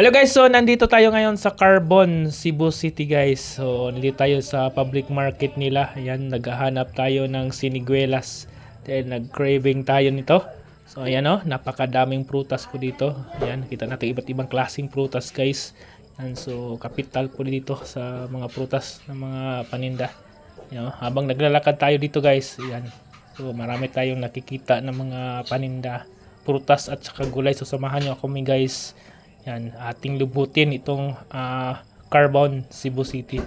Hello guys, so nandito tayo ngayon sa Carbon, Cebu City guys. So nandito tayo sa public market nila. Ayan, naghahanap tayo ng siniguelas. Then nag-craving tayo nito. So ayan o, napakadaming prutas po dito. Ayan, kita natin iba't ibang klaseng prutas guys. Ayan, so kapital po dito sa mga prutas ng mga paninda. Ayan, o, habang naglalakad tayo dito guys, ayan. So marami tayong nakikita ng mga paninda, prutas at saka gulay. So samahan nyo ako mi guys. Yan, ating lubutin itong ah, Carbon Cebu City.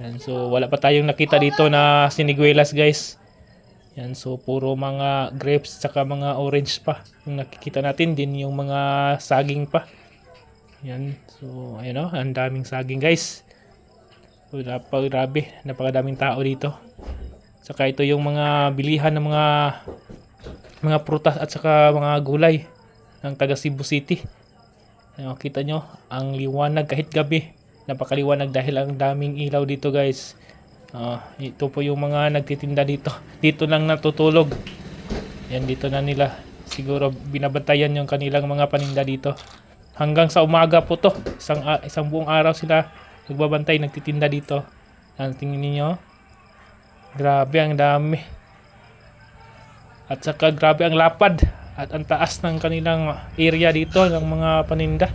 Yan, so wala pa tayong nakita dito na siniguelas guys. Yan, so puro mga grapes saka mga orange pa. Yung nakikita natin din yung mga saging pa. Yan, so ayun o, ang daming saging guys. So, napaka- grabe, napakadaming tao dito. Saka ito yung mga bilihan ng mga mga prutas at saka mga gulay ng taga Cebu City. Ayun, kita nyo, ang liwanag kahit gabi. Napakaliwanag dahil ang daming ilaw dito guys. Ah, ito po yung mga nagtitinda dito. Dito lang natutulog. Yan dito na nila. Siguro binabantayan yung kanilang mga paninda dito. Hanggang sa umaga po to. Isang, a- isang buong araw sila nagbabantay, nagtitinda dito. Yan, tingin ninyo. Grabe, ang dami. At saka grabe ang lapad at ang taas ng kanilang area dito ng mga paninda.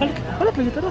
Balik, balik lagi tara.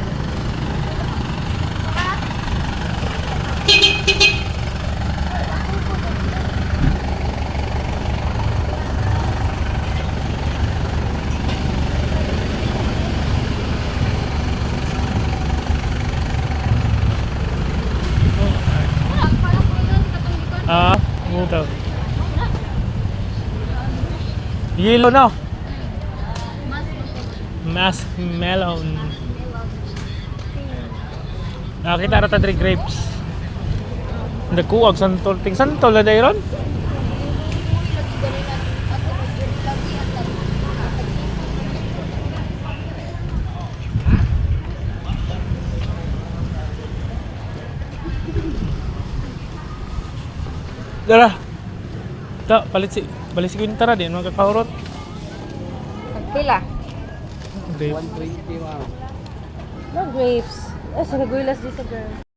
ano daw? Yellow na. Mask melon. Nakita rata diri grapes. Nagkuwag santol. Ting santol na dayron. Dara. Ta, palit si balik si Quintara din mga kakahurot. Pila? Grape. No grapes. Eh, sa guilas di sa girl.